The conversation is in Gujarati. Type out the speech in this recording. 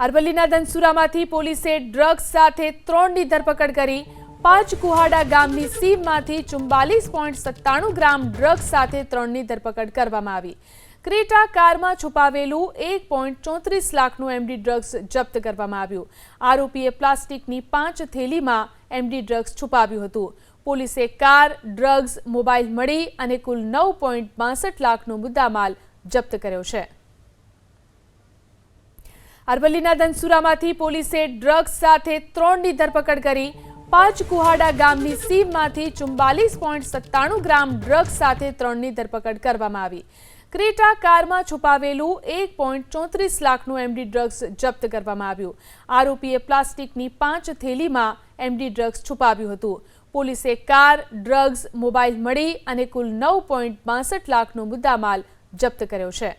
અરવલ્લીના ધનસુરામાંથી પોલીસે ડ્રગ્સ સાથે ત્રણની ધરપકડ કરી પાંચ કુહાડા ગામની સીમમાંથી ચુમ્બાલીસ પોઈન્ટ સત્તાણું ગ્રામ ડ્રગ્સ સાથે ત્રણની ધરપકડ કરવામાં આવી. ક્રેટા કારમાં છુપાવેલું એક પોઈન્ટ ચોત્રીસ લાખનું એમડી ડ્રગ્સ જપ્ત કરવામાં આવ્યું. આરોપીએ પ્લાસ્ટિકની પાંચ થેલીમાં એમડી ડ્રગ્સ છુપાવ્યું હતું. પોલીસે કાર, ડ્રગ્સ, મોબાઈલ મળી અને કુલ નવ પોઈન્ટ બાસઠ લાખનો મુદ્દામાલ જપ્ત કર્યો છે. અરવલ્લીના ધનસુરામાંથી પોલીસે ડ્રગ્સ સાથે ત્રણની ધરપકડ કરી પાંચ કુહાડા ગામની સીમમાંથી ચુમ્બાલીસ પોઈન્ટ સત્તાણું ગ્રામ ડ્રગ્સ સાથે ત્રણની ધરપકડ કરવામાં આવી. ક્રેટા કારમાં છુપાવેલું એક પોઈન્ટ ચોત્રીસ લાખનું એમડી ડ્રગ્સ જપ્ત કરવામાં આવ્યું. આરોપીએ પ્લાસ્ટિકની પાંચ થેલીમાં એમડી ડ્રગ્સ છુપાવ્યું હતું. પોલીસે કાર, ડ્રગ્સ, મોબાઈલ મળી અને કુલ નવ પોઈન્ટ બાસઠ લાખનો મુદ્દામાલ જપ્ત કર્યો છે.